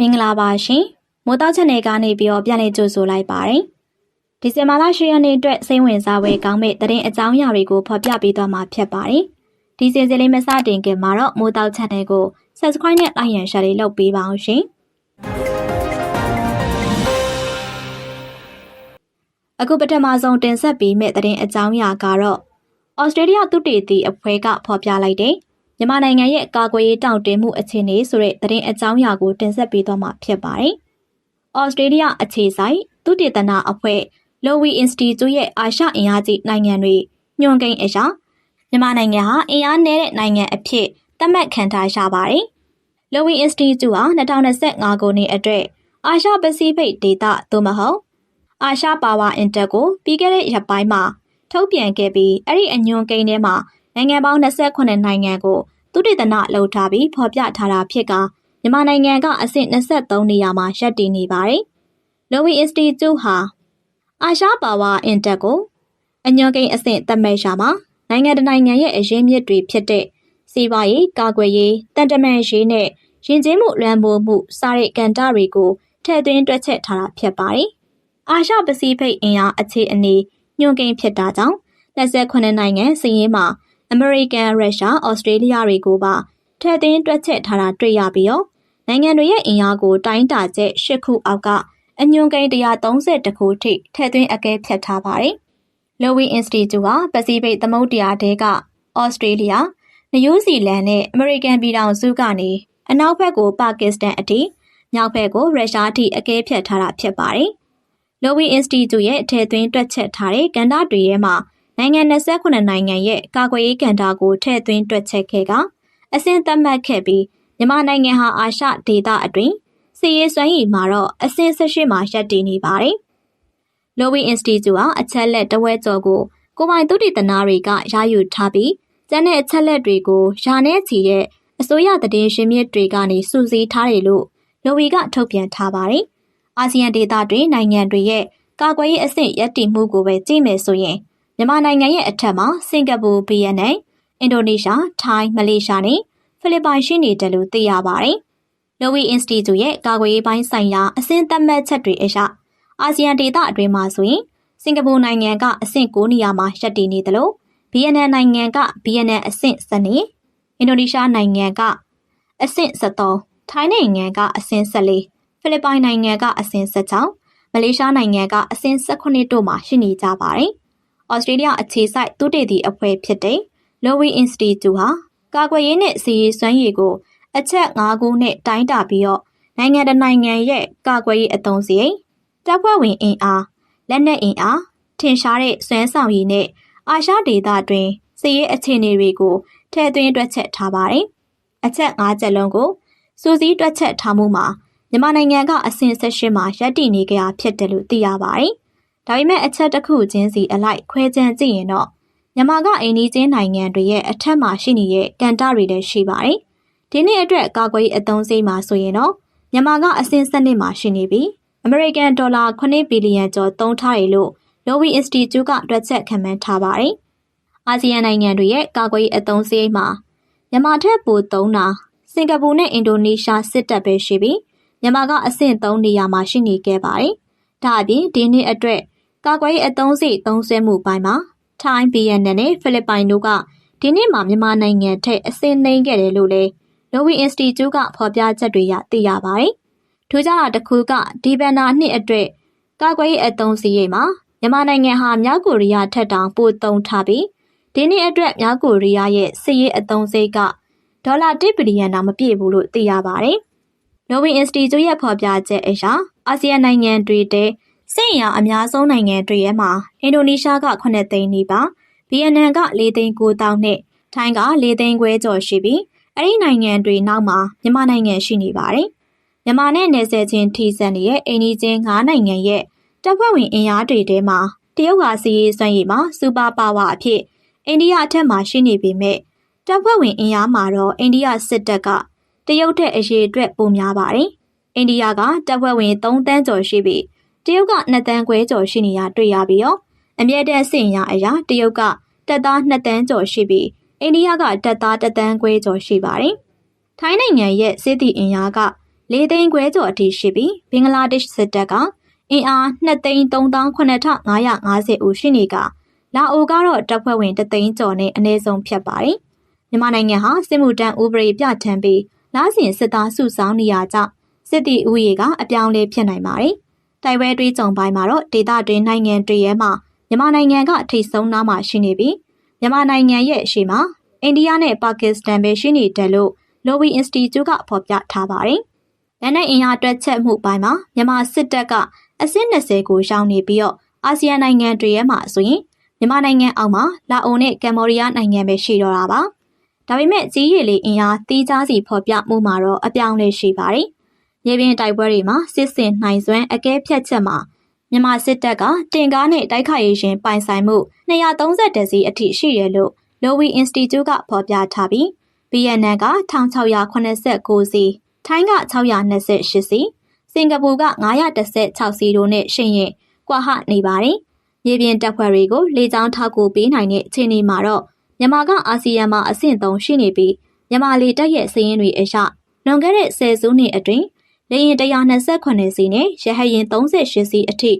မင်္ဂလာပါရှင်မိုးတောက်ချက်နယ်ကနေပြီးတော့ပြန်လည်ကြိုဆိုလိုက်ပါတယ်ဒီဇင်ဘာလ10ရက်နေ့အတွက်စိတ်ဝင်စားဖွယ်ကောင်းမဲ့သတင်းအကြောင်းအရာတွေကိုဖော်ပြပေးသွားမှာဖြစ်ပါတယ်ဒီစီစဉ်လေးမစတင်ခင်မှာတော့မိုးတောက်ချက်နယ်ကို subscribe နဲ့ like and share လေးလုပ်ပေးပါအောင်ရှင်အခုပထမဆုံးတင်ဆက်ပေးမယ့်သတင်းအကြောင်းအရာကတော့ဩစတြေးလျသုတေသီအဖွဲ့ကဖော်ပြလိုက်တဲ့ မြန်မာနိုင်ငံရဲ့ကာကွယ်ရေးတောင့်တင်းမှုအခြေအနေဆိုတဲ့သတင်းအကြောင်းအရာကိုတင်ဆက်ပေးသွားမှာဖြစ်ပါတယ်။ဩစတြေးလျအခြေဆိုင်သုတေသနအဖွဲ့ Lowy Institute ရဲ့အာရှအင်အားကြီးနိုင်ငံတွေညွှန်ကိန်းအရာမြန်မာနိုင်ငံဟာအင်အားနည်းတဲ့နိုင်ငံအဖြစ်သတ်မှတ်ခံထားရပါတယ်။ Lowy Institute ဟာ2025ခုနှစ်အတွက်အာရှပစိဖိတ်ဒေသသို့မဟုတ်အာရှပါဝါအင်တက်ကိုပြီးခဲ့တဲ့ရက်ပိုင်းမှာထုတ်ပြန်ခဲ့ပြီးအဲ့ဒီအညွန်ကိန်းထဲမှာ နိုင်ငံပေါင်း28နိုင်ငံကိုသုတေသနလုပ်ထားပြီးဖော်ပြထားတာဖြစ်ကမြန်မာနိုင်ငံကအဆင့်23နေရာမှာရပ်တည်နေပါတယ်။ Lowy Institute ဟာအာရှပါဝါအင်တက်ကိုအညွန်ကိန်းအဆင့်သတ်မှတ်ရာမှာနိုင်ငံတနိုင်ငံရဲ့အရင်းမြစ်တွေဖြစ်တဲ့စီးပွားရေးကာကွယ်ရေးတန်တမန်ရေးနဲ့ယဉ်ကျေးမှုလွှမ်းမိုးမှုစတဲ့ကဏ္ဍတွေကိုထည့်သွင်းတွက်ချက်ထားတာဖြစ်ပါတယ်။အာရှပစိဖိတ်အင်အားအခြေအနေညွှန်ကိန်းဖြစ်တာကြောင့်28နိုင်ငံစီးရင်မှာ အမေရိကန်၊ရုရှား၊ဩစတြေးလျတွေကိုပါထည့်သွင်းတွက်ချက်ထားတာတွေ့ရပြီးတော့နိုင်ငံတွေရဲ့အင်အားကိုတိုင်းတာချက်၈ခုအောက်ကအညွန်ကိန်း130ခုထိထည့်သွင်းအကဲဖြတ်ထားပါတယ်။ Lowy Institute ဟာပစိဖိတ်သမုဒ္ဒရာတဲကဩစတြေးလျ၊နယူးဇီလန်နဲ့အမေရိကန်ပြည်ထောင်စုကနေအနောက်ဘက်ကိုပါကစ္စတန်အထိမြောက်ဘက်ကိုရုရှားအထိအကဲဖြတ်ထားတာဖြစ်ပါတယ်။ Lowy Institute ရဲ့ထည့်သွင်းတွက်ချက်ထားတဲ့ကဏ္ဍတွေထဲမှာ နိုင်ငံ28နိုင်ငံရဲ့ကာကွယ်ရေးကဏ္ဍကိုထည့်သွင်းတွက်ချက်ခဲ့ကအဆင့်သတ်မှတ်ခဲ့ပြီးမြန်မာနိုင်ငံဟာအာရှဒေသအတွင်းစီရေးစွမ်းရည်မှာတော့အဆင့်18မှာရပ်တည်နေပါတယ်။ Lowy Institute ဟာအချက်လက်တဝဲကျော်ကိုကိုပိုင်သုတေသနတွေကရယူထားပြီးကျန်တဲ့အချက်လက်တွေကိုယာနဲ့ချီတဲ့အစိုးရသတင်းရှင်မြစ်တွေကနေစုစည်းထားတယ်လို့ Lowy ကထုတ်ပြန်ထားပါတယ်။အာဆီယံဒေသတွင်နိုင်ငံတွေရဲ့ကာကွယ်ရေးအဆင့်ရပ်တည်မှုကိုပဲကြည့်မယ်ဆိုရင် မြန်မာနိုင်ငံရဲ့အထက်မှာစင်ကာပူ၊ဗီယက်နမ်၊အင်ဒိုနီးရှား၊ထိုင်း၊မလေးရှားနဲ့ဖိလစ်ပိုင်ရှိနေတယ်လို့သိရပါတယ်။ Lowy Institute ရဲ့ကာကွယ်ရေးပိုင်းဆိုင်ရာအဆင့်သတ်မှတ်ချက်တွေအရအာဆီယံဒေသအတွင်းမှာဆိုရင်စင်ကာပူနိုင်ငံကအဆင့်9နေရာမှာရပ်တည်နေတယ်လို့ဗီယက်နမ်နိုင်ငံကဗီယက်နမ်အဆင့်7နေအင်ဒိုနီးရှားနိုင်ငံကအဆင့်73ထိုင်းနိုင်ငံကအဆင့်14ဖိလစ်ပိုင်နိုင်ငံကအဆင့်16မလေးရှားနိုင်ငံကအဆင့်18တို့မှာရှိနေကြပါတယ်။ ဩစတြေးလျအခြေစိုက်သုတေသီအဖွဲ့ဖြစ်တဲ့ Lowy Institute ဟာကာကွယ်ရေးနဲ့စီရေးစွမ်းရည်ကို အချက်၅ခုနဲ့တိုင်းတာပြီးတော့နိုင်ငံတနိုင်ငံရဲ့ကာကွယ်ရေးအသုံးစရိတ်တပ်ဖွဲ့ဝင်အင်အားလက်နက်အင်အားထင်ရှားတဲ့စွမ်းဆောင်ရည်နဲ့အာရှဒေသတွင်စီရေးအခြေအနေတွေကိုထည့်သွင်းတွက်ချက်ထားပါတယ်။အချက်၅ချက်လုံးကိုစူးစီးတွက်ချက်ထားမှုမှာမြန်မာနိုင်ငံကအဆင့်၁၈မှာရပ်တည်နေကြတာဖြစ်တယ်လို့သိရပါတယ်။ ဒါပေမဲ့အချက်တစ်ခုချင်းစီအလိုက်ခွဲခြမ်းကြည့်ရင်တော့မြန်မာကအိန္ဒိချင်းနိုင်ငံတွေရဲ့အထက်မှာရှိနေတဲ့ကန်တာတွေလည်းရှိပါတယ်။ဒီနေ့အတွက်ကာကွယ်ရေးအသုံးစရိတ်မှာဆိုရင်တော့မြန်မာကအဆင့်စနစ်မှာရှိနေပြီးအမေရိကန်ဒေါ်လာ9ဘီလီယံကျော်သုံးထားတယ်လို့ Lowy Institute ကတွက်ချက်ခန့်မှန်းထားပါတယ်။အာဆီယံနိုင်ငံတွေရဲ့ကာကွယ်ရေးအသုံးစရိတ်မှာမြန်မာထက်ပိုသုံးတာစင်ကာပူနဲ့အင်ဒိုနီးရှားစစ်တပ်ပဲရှိပြီးမြန်မာကအဆင့်3နေရာမှာရှိနေခဲ့ပါတယ်။ဒါအပြင်ဒီနေ့အတွက် ကာကွယ်ရေးအသုံးစရိတ်သုံးစွဲမှုပိုင်းမှာထိုင်း၊ဗီယက်နမ်နဲ့ဖိလစ်ပိုင်တို့ကဒီနေ့မှာမြန်မာနိုင်ငံထက်အဆင့်နှိမ်ခဲ့တယ်လို့လည်း Lowy Institute ကဖော်ပြချက်တွေရသိရပါတယ်။ထူးခြားတာတစ်ခုကဒီဘန်နာနှစ်အတွက်ကာကွယ်ရေးအသုံးစရိတ်မှာမြန်မာနိုင်ငံဟာမြောက်ကိုရီးယားထက်တောင်ပိုသုံးထားပြီးဒီနေ့အတွက်မြောက်ကိုရီးယားရဲ့စစ်ရေးအသုံးစရိတ်ကဒေါ်လာ1ဘီလီယံတောင်မပြည့်ဘူးလို့သိရပါတယ်။ Lowy Institute ရဲ့ဖော်ပြချက်အရအာဆီယံနိုင်ငံတွေတဲ စစ်အင်အားအများဆုံးနိုင်ငံတွေထဲမှာအင်ဒိုနီးရှားက9သိန်းနီးပါးဗီယက်နမ်က4သိန်း9တောင်းနဲ့ထိုင်းက4သိန်းခွဲကျော်ရှိပြီးအဲ့ဒီနိုင်ငံတွေနောက်မှာမြန်မာနိုင်ငံရှိနေပါတယ်။မြန်မာနဲ့နယ်စပ်ချင်းထိစပ်နေတဲ့အိန္ဒိချင်း9နိုင်ငံရဲ့တပ်ဖွဲ့ဝင်အင်အားတွေထဲမှာတရုတ်ဟာစီးရေးစွမ်းရည်မှာစူပါပါဝါအဖြစ်အိန္ဒိယအထက်မှာရှိနေပေမဲ့တပ်ဖွဲ့ဝင်အင်အားမှာတော့အိန္ဒိယစစ်တပ်ကတရုတ်ထက်အရေးအတွက်ပိုများပါတယ်။အိန္ဒိယကတပ်ဖွဲ့ဝင်3တန်းကျော်ရှိပြီး တရုတ်က2တန်းခွဲကျော်ရှိနေတာတွေ့ရပြီးတော့အမြဲတမ်းစင်ရအရာတရုတ်ကတပ်သား2တန်းကျော်ရှိပြီးအိန္ဒိယကတပ်သား1တန်းခွဲကျော်ရှိပါတယ်။ထိုင်းနိုင်ငံရဲ့စစ်တီအင်အားက၄သိန်းခွဲကျော်အထိရှိပြီးဘင်္ဂလားဒေ့ရှ်စစ်တပ်ကအင်အား2သိန်း3,8550ဦးရှိနေကလာအိုကတော့တပ်ဖွဲ့ဝင်3သိန်းကျော်နဲ့အနည်းဆုံးဖြစ်ပါတယ်။မြန်မာနိုင်ငံဟာစစ်မှုတန်းဥပဒေပြဋ္ဌာန်းပြီးလားစဉ်စစ်သားစုဆောင်းနေရကြောင့်စစ်တီဥယေကအပြောင်းလဲဖြစ်နိုင်ပါတယ်။ တိုင်ဝဲတွေးကြုံပိုင်းမှာတော့ဒေသတွင်းနိုင်ငံတွေရဲ့မှာမြန်မာနိုင်ငံကထိတ်ဆုံးနားမှာရှိနေပြီးမြန်မာနိုင်ငံရဲ့အရှိမှာအိန္ဒိယနဲ့ပါကစ္စတန်ပဲရှိနေတယ်လို့ Lowy Institute ကဖော်ပြထားပါတယ်။လက်နက်အင်အားတွက်ချက်မှုပိုင်းမှာမြန်မာစစ်တပ်ကအဆင့်20ကိုရောက်နေပြီးတော့အာဆီယံနိုင်ငံတွေရဲ့မှာဆိုရင်မြန်မာနိုင်ငံအောက်မှာလာအိုနဲ့ကမ္ဘောဒီးယားနိုင်ငံပဲရှိတော့တာပါ။ဒါပေမဲ့ကြီးရည်လေးအင်အားတီးခြားစီဖော်ပြမှုမှာတော့အပြောင်းလဲရှိပါတယ်။ ရေပြင်တိုက်ပွဲတွေမှာစစ်စင်နိုင်စွမ်းအကဲဖြတ်ချက်မှာမြန်မာစစ်တပ်ကတင်ကားနဲ့တိုက်ခိုက်ရေးရှင်ပိုင်ဆိုင်မှု230စီအထိရှိတယ်လို့ Lowy Institute ကဖော်ပြထားပြီး BNN က1689စီထိုင်းက628စီစင်ကာပူက916စီတို့နဲ့ရှင်ရင်ကွာဟနေပါတယ်။မြေပြင်တပ်ဖွဲ့တွေကိုလေကြောင်းထောက်ကူပေးနိုင်တဲ့အခြေအနေမှာတော့မြန်မာကအာဆီယံမှာအဆင့်3ရှိနေပြီးမြန်မာလေတပ်ရဲ့စည်ရင်းတွေအရလွန်ခဲ့တဲ့10စုနှစ်အတွင်း လေရင်128စီနဲ့ရဟရင်38စီအထိ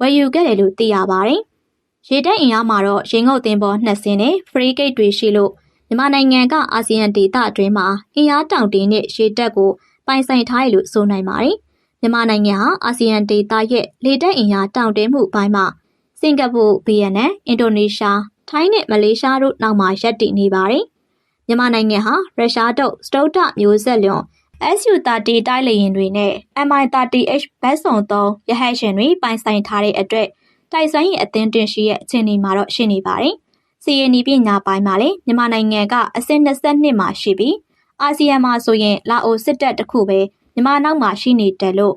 ဝယ်ယူခဲ့တယ်လို့သိရပါတယ်။ရေတပ်အင်အားမှာတော့ရင်ငုတ်တင်ပေါ်2စင်းနဲ့ free gate တွေရှိလို့မြန်မာနိုင်ငံကအာဆီယံဒေသအတွင်းမှာအင်အားတောင်တင်းနဲ့ရေတပ်ကိုပိုင်ဆိုင်ထားရလို့ဆိုနိုင်ပါတယ်။မြန်မာနိုင်ငံဟာအာဆီယံဒေသရဲ့လေတပ်အင်အားတောင်တင်းမှုပိုင်းမှာစင်ကာပူ၊ဗီယက်နမ်၊အင်ဒိုနီးရှား၊ထိုင်းနဲ့မလေးရှားတို့နောက်မှာရပ်တည်နေပါတယ်။မြန်မာနိုင်ငံဟာရုရှားတို့စတုတ္တမျိုးဆက်လွန် SU-30 တိုက်လေယာဉ်တွေနဲ့ Mi-30H ဘတ်စုံသုံးရဟတ်ရှင်တွေပိုင်ဆိုင်ထားတဲ့အတွက်တိုက်စွမ်းရည်အသင်းတင်ရှိရဲ့အခြေအနေမှာတော့ရှိနေပါတယ်။စီရင်နီပညာပိုင်းမှာလည်းမြန်မာနိုင်ငံကအဆင့်22မှာရှိပြီးအာဆီယံမှာဆိုရင်လာအိုစစ်တပ်တစ်ခုပဲမြန်မာနောက်မှာရှိနေတယ်လို့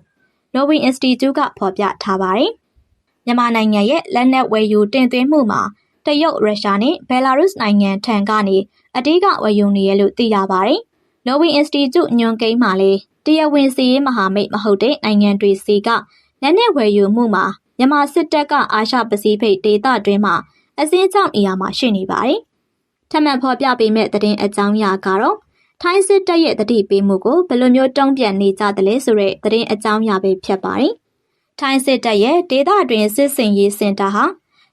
Lowy Institute ကဖော်ပြထားပါတယ်။မြန်မာနိုင်ငံရဲ့လက်နက်ဝယ်ယူတင်သွင်းမှုမှာတရုတ်ရုရှားနဲ့ဘယ်လာရုစ်နိုင်ငံထံကနေအဓိကဝယ်ယူနေရလို့သိရပါတယ်။ လော်ဝီအင်စတီကျုညွန်ကိန်းမှာလည်းတရားဝင်စီရေးမဟာမိတ်မဟုတ်တဲ့နိုင်ငံတွေစီကလက်နက်ဝယ်ယူမှုမှာမြန်မာစစ်တပ်ကအာရှပစိဖိတ်ဒေသတွင်းမှာအစင်းကြောင့်နေရာမှာရှိနေပါတယ်။ထပ်မံဖော်ပြပေးမဲ့သတင်းအကြောင်းအရာကတော့ထိုင်းစစ်တပ်ရဲ့တတိပေးမှုကိုဘယ်လိုမျိုးတုံ့ပြန်နေကြသလဲဆိုတဲ့သတင်းအကြောင်းအရာပဲဖြစ်ပါတယ်။ထိုင်းစစ်တပ်ရဲ့ဒေသတွင်းစစ်စင်ရေးစင်တာဟာ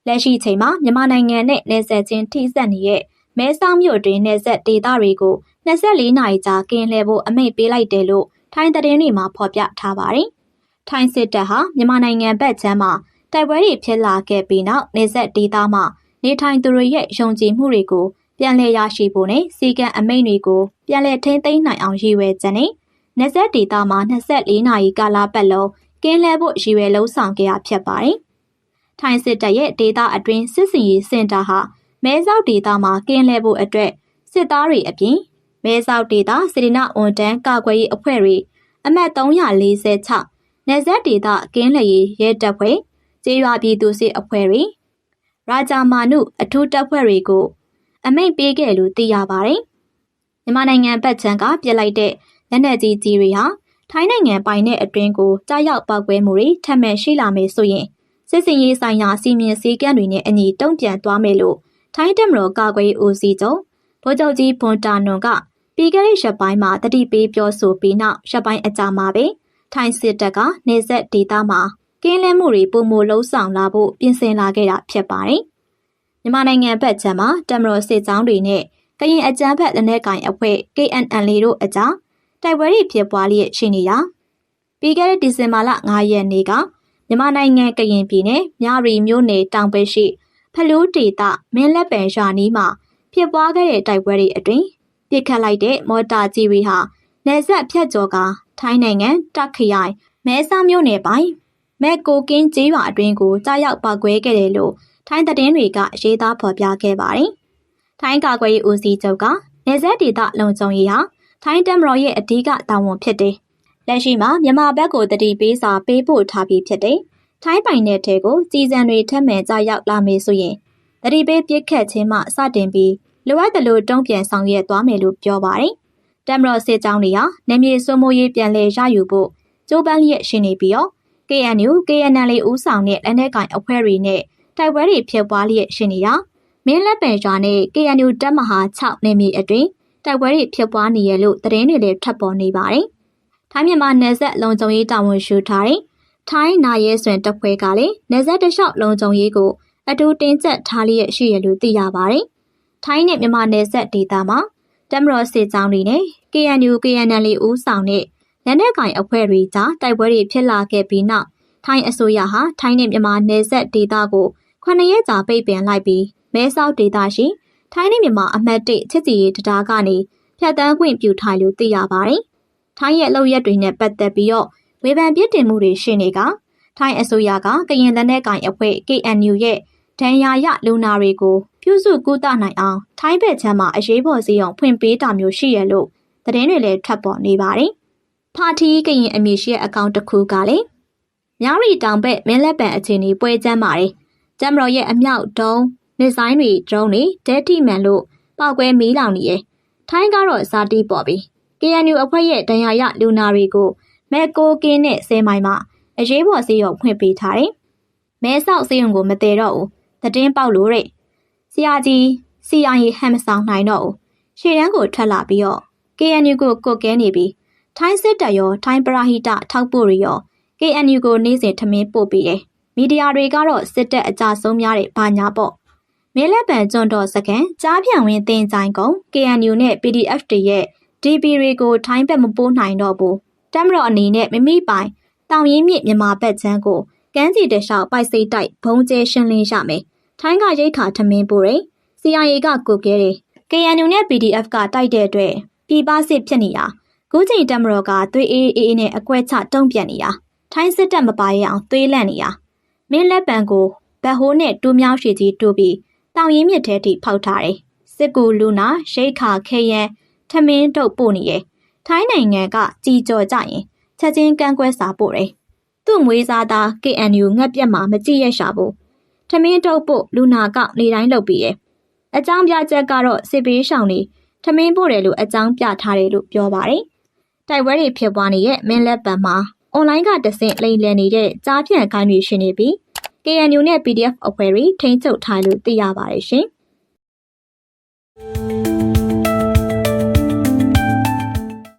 လက်ရှိချိန်မှာမြန်မာနိုင်ငံနဲ့နယ်စပ်ချင်းထိစပ်နေတဲ့မဲဆောက်မြို့တွင်နယ်စပ်ဒေသတွေကို 24နာရီကြာကင်းလှည့်ဖို့အမိန့်ပေးလိုက်တယ်လို့ထိုင်းသတင်းတွေမှာဖော်ပြထားပါတယ်။ထိုင်းစစ်တပ်ဟာမြန်မာနိုင်ငံဘက်ခြမ်းမှာတိုက်ပွဲတွေဖြစ်လာခဲ့ပြီးနောက်နေဆက်ဒေသမှာနေထိုင်သူတွေရဲ့ယုံကြည်မှုတွေကိုပြန်လည်ရရှိဖို့နဲ့စီကံအမိန့်တွေကိုပြန်လည်ထိန်းသိမ်းနိုင်အောင်ရည်ရွယ်ချက်နဲ့နေဆက်ဒေသမှာ24နာရီကာလပတ်လုံးကင်းလဲဖို့ရည်ရွယ်လုံးဆောင်ခဲ့ရဖြစ်ပါတယ်။ထိုင်းစစ်တပ်ရဲ့ဒေသအတွင်းစစ်စင်ရေးစင်တာဟာမဲဆောက်ဒေသမှာကင်းလဲဖို့အတွက်စစ်သားတွေအပြင် မဲဆောက်ဒေသစေရနာဝန်တန်းကာကွယ်ရေးအဖွဲ့တွေအမှတ်346နယ်စပ်ဒေသကင်းလျေရဲတပ်ဖွဲ့ကျေးရွာပြည်သူစစ်အဖွဲ့တွေရာဂျာမာနုအထူးတပ်ဖွဲ့တွေကိုအမိန့်ပေးခဲ့လို့သိရပါတယ်။မြန်မာနိုင်ငံဘက်ခြမ်းကပြစ်လိုက်တဲ့လက်နက်ကြီးကြီးတွေဟာထိုင်းနိုင်ငံပိုင်တဲ့အတွင်းကိုကြားရောက်ပောက်ကွဲမှုတွေထပ်မံရှိလာမယ်ဆိုရင်စစ်စင်ရေးဆိုင်ရာစီမင်းစည်းကမ်းတွေနဲ့အညီတုံ့ပြန်သွားမယ်လို့ထိုင်းတပ်မတော်ကာကွယ်ရေးဦးစီးချုပ်ဗိုလ်ချုပ်ကြီးဘွန်တာနွန်က ပြီးခဲ့တဲ့ရက်ပိုင်းမှာတတိပေးပြောဆိုပြီးနောက်ရက်ပိုင်းအကြာမှာပဲထိုင်းစစ်တပ်ကနေဆက်ဒေသမှာကင်းလဲမှုတွေပုံမလုံးဆောင်လာဖို့ပြင်ဆင်လာခဲ့တာဖြစ်ပါတယ်။မြန်မာနိုင်ငံဘက်ခြမ်းမှာတမတော်စစ်ကြောင်းတွေနဲ့ကရင်အကြမ်းဖက်လက်နက်ကင်အဖွဲ့ KNL တို့အကြားတိုက်ပွဲတွေဖြစ်ပွားလျက်ရှိနေတာပြီးခဲ့တဲ့ဒီဇင်ဘာလ9ရက်နေ့ကမြန်မာနိုင်ငံကရင်ပြည်နယ်မြရီမြို့နယ်တောင်ပဲရှိဖလူးဒေသမင်းလက်ပံရွာနီးမှာဖြစ်ပွားခဲ့တဲ့တိုက်ပွဲတွေအတွင်း ပစ်ခတ်လိုက်တဲ့မော်တာကြီးတွေဟာနယ်စပ်ဖြတ်ကျော်ကထိုင်းနိုင်ငံတက်ခရိုင်မဲဆောက်မြို့နယ်ပိုင်းမက်ကိုကင်းကျေးရွာအတွင်းကိုကြားရောက်ပောက်ကွဲခဲ့တယ်လို့ထိုင်းသတင်းတွေကရေးသားဖော်ပြခဲ့ပါတယ်။ထိုင်းကာကွယ်ရေးဦးစီးချုပ်ကနယ်စပ်ဒေသလုံခြုံရေးဟာထိုင်းတမတော်ရဲ့အဓိကတာဝန်ဖြစ်တယ်။လက်ရှိမှာမြန်မာဘက်ကိုတတိပေးစာပေးပို့ထားပြီးဖြစ်တယ်။ထိုင်းပိုင်နယ်ထဲကိုစီစံတွေထက်မှန်ကြားရောက်လာမယ်ဆိုရင်တတိပေးပြစ်ခတ်ခြင်းမှစတင်ပြီး လိုအပ်တယ်လို့တုံ့ပြန်ဆောင်ရွက်သွားမယ်လို့ပြောပါတယ်။တမတော်စစ်ကြောင်းတွေဟာနယ်မြေစိုးမိုးရေးပြန်လည်ရယူဖို့ကြိုးပမ်းလျက်ရှိနေပြီးတော့ KNU KNL ဦးဆောင်တဲ့လက်နက်ကင်အဖွဲ့တွေနဲ့တိုက်ပွဲတွေဖြစ်ပွားလျက်ရှိနေတာမင်းလက်ပံရွာနဲ့ KNU တပ်မဟာ6နယ်မြေအတွင်းတိုက်ပွဲတွေဖြစ်ပွားနေရလို့သတင်းတွေလည်းထပ်ပေါ်နေပါတယ်ထိုင်းမြန်မာနယ်စပ်လုံခြုံရေးတာဝန်ရှိထားတဲ့ထိုင်းနာရဲဆွင်တပ်ဖွဲ့ကလည်းနယ်စပ်တစ်လျှောက်လုံခြုံရေးကိုအတူတင်ကျပ်ထားလျက်ရှိရလို့သိရပါတယ်။ ထိုင်းနဲ့မြန်မာနယ်စပ်ဒေသမှာတမတော်စစ်ကြောင်းတွေနဲ့ KNU KNL ဦးဆောင်တဲ့လက်နက်ကင်အဖွဲ့တွေကြားတိုက်ပွဲတွေဖြစ်လာခဲ့ပြီးနောက်ထိုင်းအစိုးရဟာထိုင်းနဲ့မြန်မာနယ်စပ်ဒေသကို9ရက်ကြာပိတ်ပင်လိုက်ပြီးမဲဆောက်ဒေသရှိထိုင်းနဲ့မြန်မာအမှတ်၁ချစ်ကြည်ရေးတရားကနေဖြတ်တန်းခွင့်ပြုထားလို့သိရပါတယ်။ထိုင်းရဲ့လုပ်ရက်တွေနဲ့ပတ်သက်ပြီးတော့ဝေဖန်ပြစ်တင်မှုတွေရှိနေကထိုင်းအစိုးရကကရင်လက်နက်ကင်အဖွဲ့ KNU ရဲ့ဒဏ်ရာရလူနာတွေကို ပြုစုကုသနိုင်အောင်ထိုင်းဘက်ခြမ်းမှာအရေးပေါ်စီအောင်ဖွင့်ပေးတာမျိုးရှိရလို့သတင်းတွေလည်းထွက်ပေါ်နေပါတယ်။ဖာတီကရင်အမည်ရှိတဲ့အကောင့်တစ်ခုကလည်းမြရီတောင်ဘက်မင်းလက်ပံအခြေအနေပွဲကျမ်းပါတယ်။ဂျမ်မတော်ရဲ့အမြောက်ဒုံးမစ်ဇိုင်းတွေဒရုန်းတွေဒက်တီမန်လို့ပောက်ကွဲမီးလောင်နေရဲ့။ထိုင်းကတော့စာတီးပေါ်ပြီ။ KNU အဖွဲ့ရဲ့ဒဏ်ရာရလူနာတွေကိုမဲကိုကင်းနဲ့ဆဲမိုင်မှာအရေးပေါ်စီရောဖွင့်ပေးထားတယ်။မဲဆောက်စီယုံကိုမတည်တော့ဘူး။သတင်းပေါက်လို့တဲ့။ဆ ရာကြီး CIA ဟမ်မဆောင်နိုင်တော့ဘူး။ရှေ့တန်းကိုထွက်လာပြီးတော့ KNU ကိုကုတ်ကဲနေပြီးထိုင်းစစ်တပ်ရောထိုင်းပရာဟိတထောက်ပို့တွေရော KNU ကိုနေ့စဉ်ထမင်းပို့ပေးတယ်။မီဒီယာတွေကတော့စစ်တပ်အကြဆုံးများတဲ့ဘာညာပေါ့။မဲလက်ပံကျွန်းတော်စကန်ကြားပြန်ဝင်တင်ကြိုင်ကုံ KNU နဲ့ PDF တွေရဲ့ DB တွေကိုထိုင်းဘက်မပို့နိုင်တော့ဘူး။တမ်မတော်အနေနဲ့မမိပိုင်တောင်ရင်းမြစ်မြန်မာဘက်ချမ်းကိုကမ်းခြေတလျှောက်ပိုက်စိတ်တိုက်ဘုံကျဲရှင်းလင်းရမယ်။ ထိုင်းကရိတ်ခါထမင်းပို့တယ်။ CIA ကကိုကဲတယ်။ KNU နဲ့ PDF ကတိုက်တဲ့အတွက်ပြည်ပစစ်ဖြစ်နေတာ။ခုချိန်တက်မတော်ကသွေးအေးအေးနဲ့အကွက်ချတုံ့ပြန်နေတာ။ထိုင်းစစ်တပ်မပါရအောင်သွေးလန့်နေတာ။မင်းလက်ပံကိုဗတ်ဟိုးနဲ့တူးမြောင်းရှိကြီးတူပြီးတောင်ရင်းမြစ်ထဲထိဖောက်ထားတယ်။စစ်ကူလူနာရိတ်ခါခဲရန်ထမင်းတုပ်ပို့နေရဲ့။ထိုင်းနိုင်ငံကကြည်ကြော်ကြရင်ချက်ချင်းကန့်ကွက်စာပို့တယ်။သူ့မွေးစားသား KNU ငှက်ပြက်မှာမကြည့်ရရှာဘူး။ ထမင်းတုပ်ပို့လူနာကနေတိုင်းလုပ်ပြီးရဲ့။အကြောင်းပြချက်ကတော့စစ်ပေးရှောင်နေထမင်းပို့တယ်လို့အကြောင်းပြထားတယ်လို့ပြောပါတယ်။တိုက်ပွဲတွေဖြစ်ပွားနေတဲ့မင်းလက်ပံမှာအွန်လိုင်းကတဆင့်လိမ်လည်နေတဲ့ကြားဖြန့်ခိုင်းတွေရှိနေပြီး KNU နဲ့ PDF အဖွဲ့တွေထိန်းချုပ်ထားလို့သိရပါတယ်ရှင်။